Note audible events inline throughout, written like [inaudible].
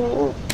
to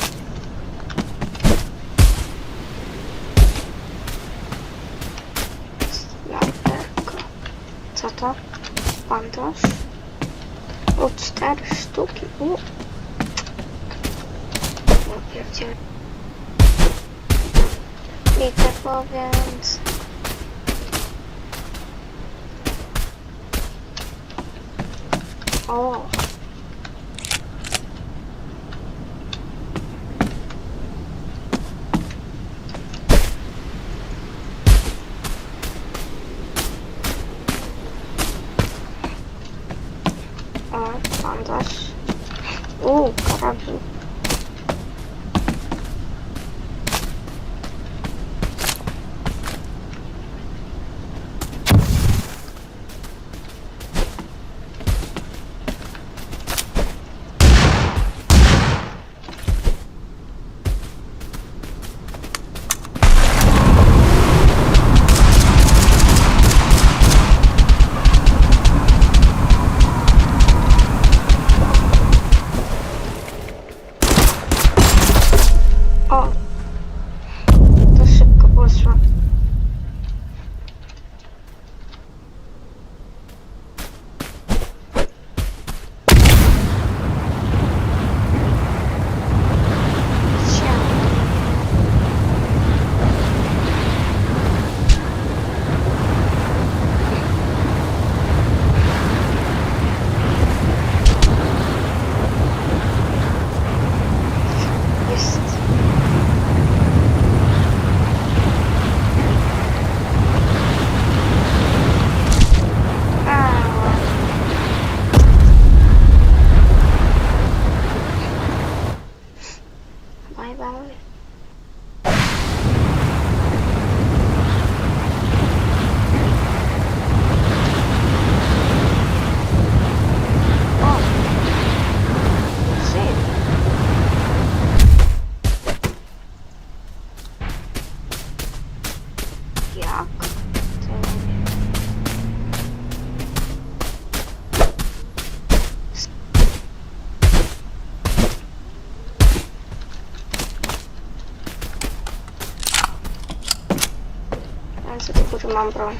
mam broń.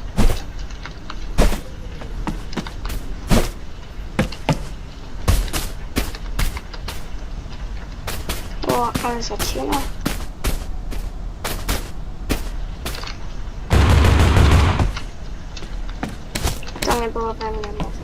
O, ale zacina. To nie było we mnie mowy.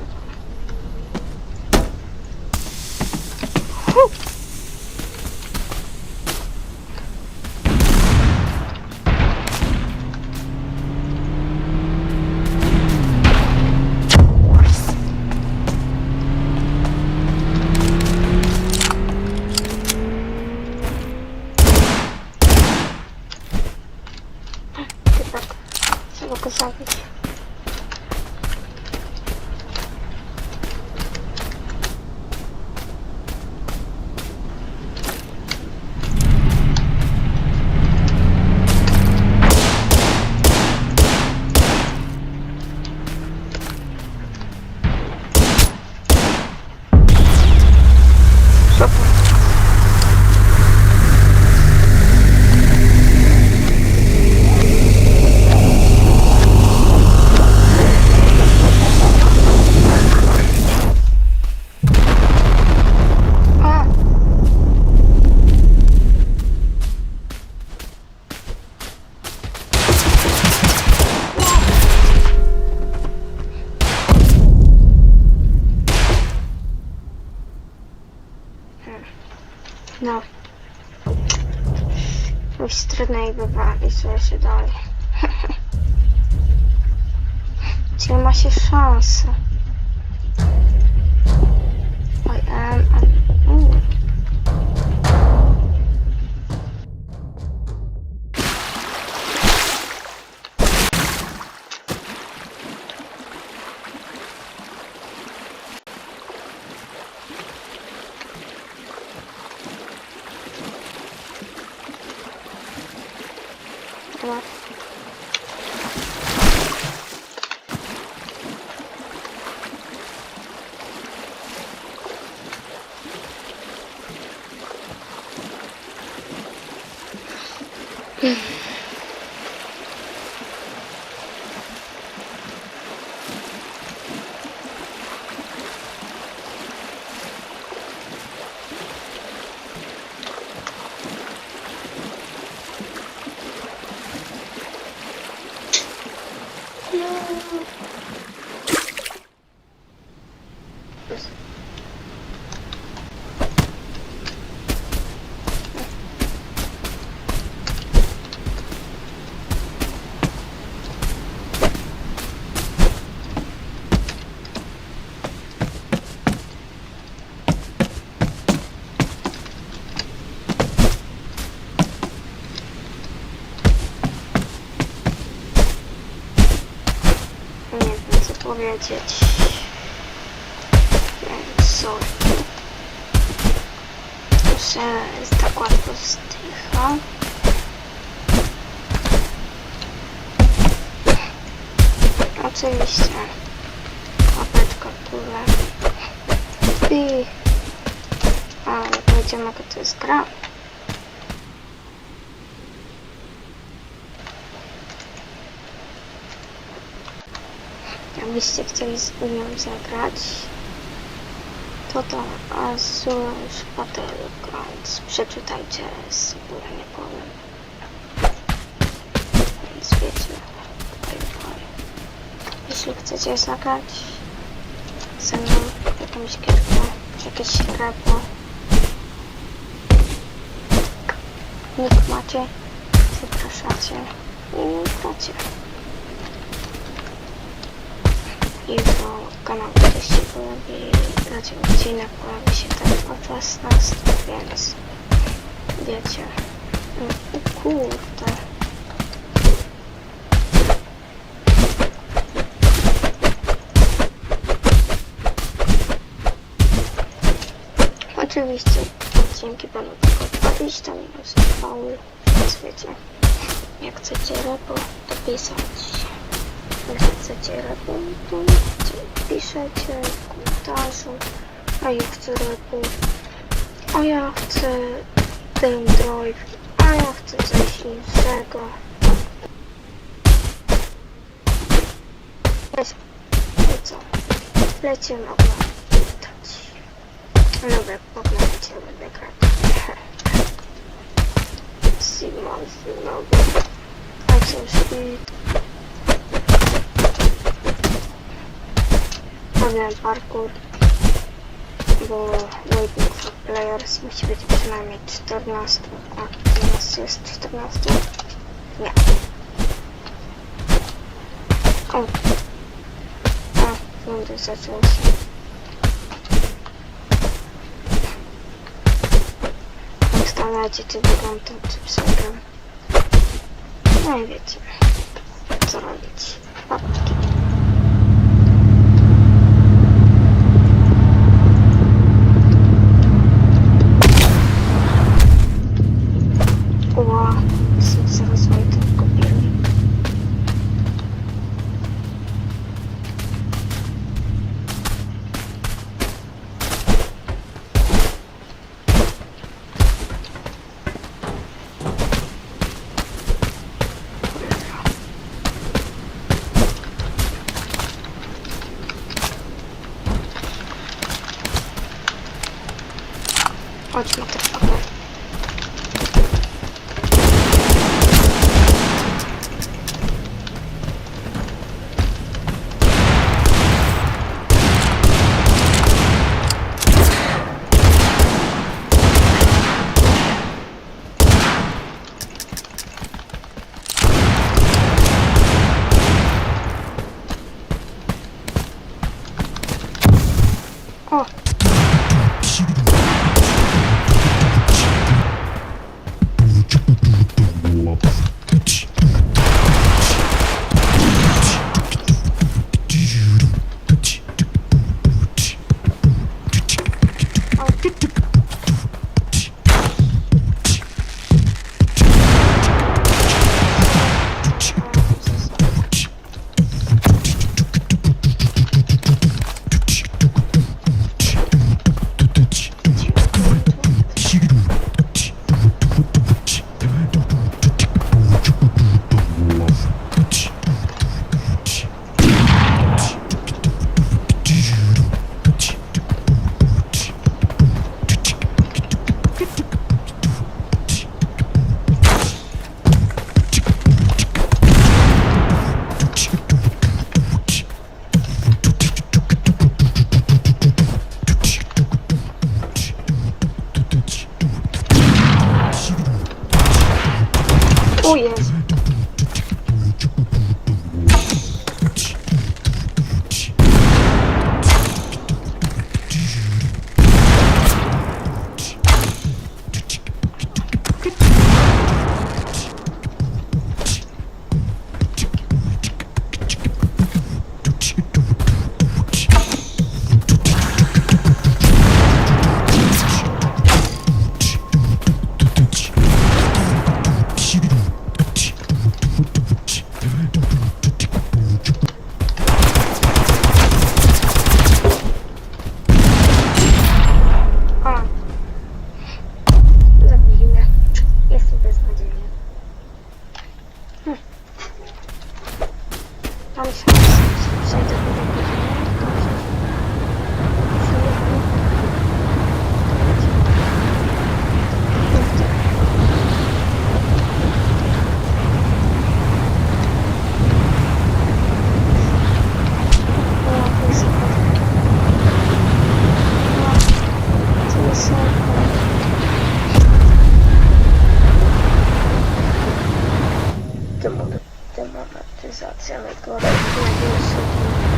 No. Już trudno jej wybawić, się dalej. [laughs] Czyli ma się szansę. Oj, em, em, mm. lot. Thank you. Nie wiem co powiedzieć. Sorry. Że tak łatwo stycha. Oczywiście. Łapeczka w górę. I... Ale powiedziałem jaka to jest gra. Jakbyście chcieli z nią zagrać, to to Azure Battlegrounds. Przeczytajcie sobie, nie powiem. Więc wiecie. Jeśli chcecie zagrać ze mną jakąś gierkę, jakieś repo, nick macie, zapraszacie i gracie. I do kanału też się pojawi, znaczy odcinek pojawi się też o 16, więc wiecie. O kurde. Oczywiście odcinki będą tylko 20 minut trwały, więc wiecie. Jak chcecie repo, to pisać. Jak chcecie to piszecie w komentarzu. A ja chcę repu. A ja chcę ten drive. A ja chcę coś innego. Lec- I co? Lecimy oglądać. Dobra, poglądajcie, będę grać. [laughs] Simon, Simon. A cóż, i Powiem parkour, bo waiting for players musi być przynajmniej 14, a 15 jest 14? Nie. O. A, rundy zaczął się. Ustalajcie, czy wyglądam, czy przegram. No i wiecie, co robić. Papki. 아 죽겠다 어. Demonetyzacja na dole.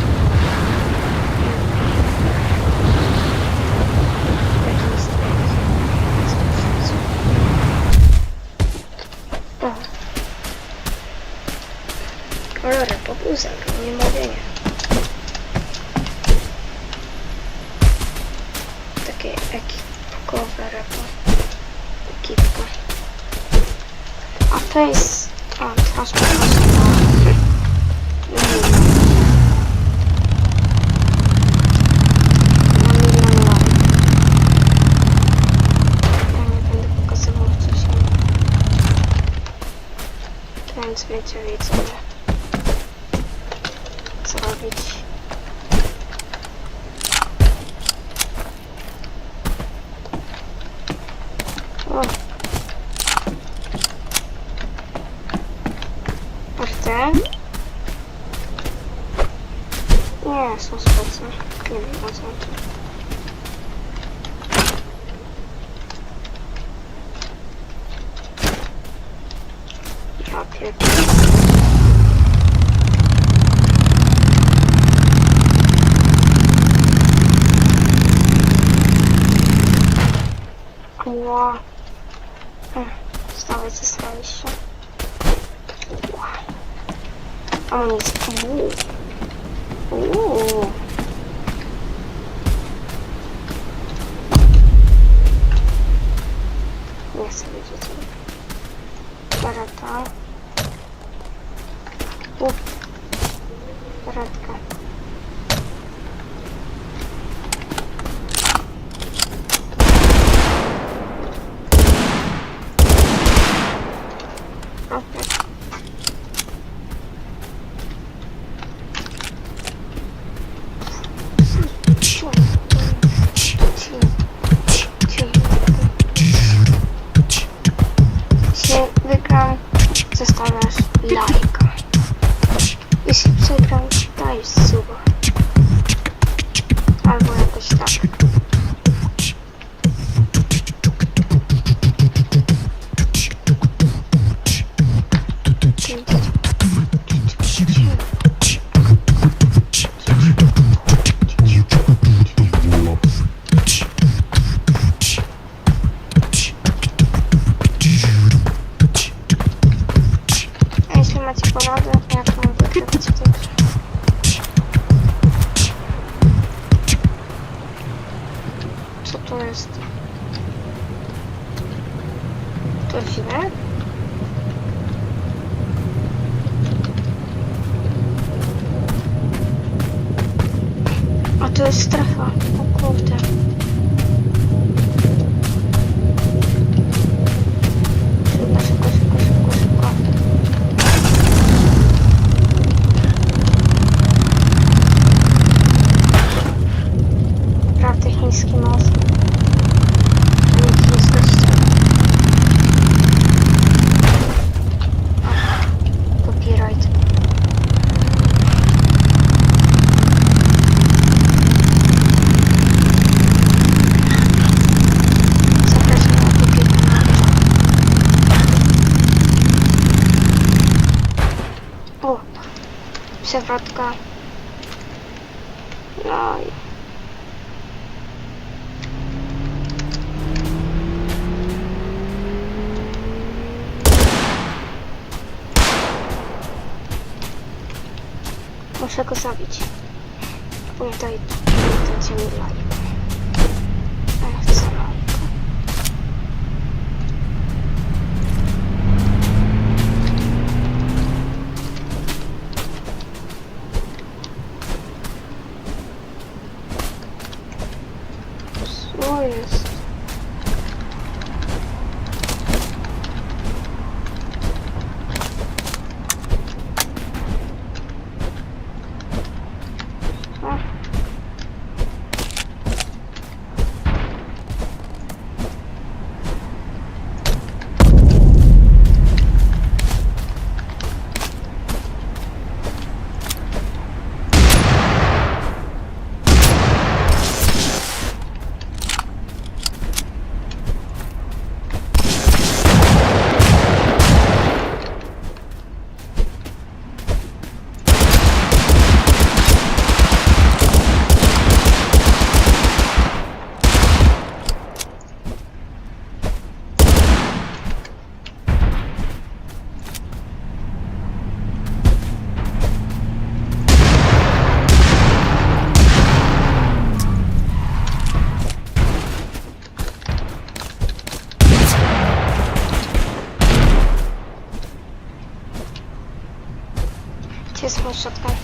meteoritinde. Sabit. Uau. Hum, talvez isso feche. 哦，短款。to jest strefa. O kurde. wodka. No. Muszę go zabić. Pamiętaj, pamiętajcie mi. с площадкой.